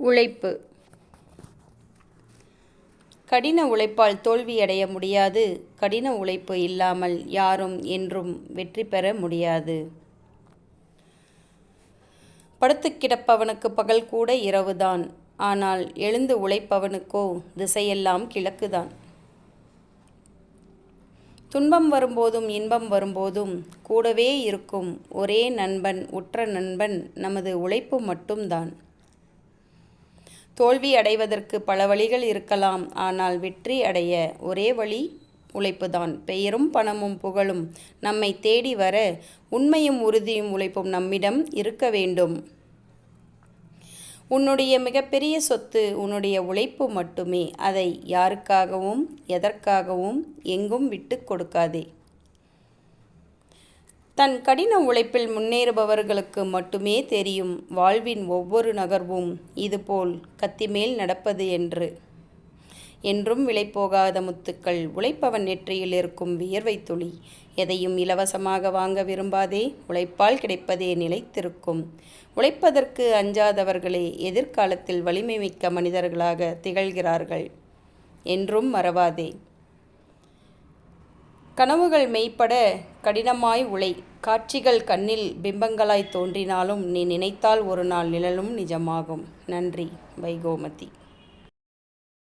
உழைப்பு. கடின உழைப்பால் தோல்வியடைய முடியாது. கடின உழைப்பு இல்லாமல் யாரும் என்றும் வெற்றி பெற முடியாது. படுத்துக் கிடப்பவனுக்கு பகல் கூட இரவுதான். ஆனால் எழுந்து உழைப்பவனுக்கோ திசையெல்லாம் கிழக்குதான். துன்பம் வரும்போதும் இன்பம் வரும்போதும் கூடவே இருக்கும் ஒரே நண்பன் உற்ற நண்பன் நமது உழைப்பு மட்டும்தான். தோல்வி அடைவதற்கு பல வழிகள் இருக்கலாம். ஆனால் வெற்றி அடைய ஒரே வழி உழைப்புதான். பெயரும் பணமும் புகழும் நம்மை தேடி வர உண்மையும் உறுதியும் உழைப்பும் நம்மிடம் இருக்க வேண்டும். உன்னுடைய மிகப்பெரிய சொத்து உன்னுடைய உழைப்பு மட்டுமே. அதை யாருக்காகவும் எதற்காகவும் எங்கும் விட்டு கொடுக்காதே. தன் கடின உழைப்பில் முன்னேறுபவர்களுக்கு மட்டுமே தெரியும் வாழ்வின் ஒவ்வொரு நகர்வும் இதுபோல் கத்திமேல் நடப்பது என்று. என்றும் விலைப்போகாத முத்துக்கள் உழைப்பவன் நெற்றியில் இருக்கும் வியர்வை துளி. எதையும் இலவசமாக வாங்க விரும்பாதே உழைப்பால் கிடைப்பதே நிலைத்திருக்கும். உழைப்பதற்கு அஞ்சாதவர்களே எதிர்காலத்தில் வலிமை மிக்க மனிதர்களாக திகழ்கிறார்கள். என்றும் மறவாதே. கனவுகள் மெய்ப்பட கடினமாய் உழை. காட்சிகள் கண்ணில் பிம்பங்களாய் தோன்றினாலும் நீ நினைத்தால் ஒரு நாள் நிழலும் நிஜமாகும். நன்றி வைகோமதி.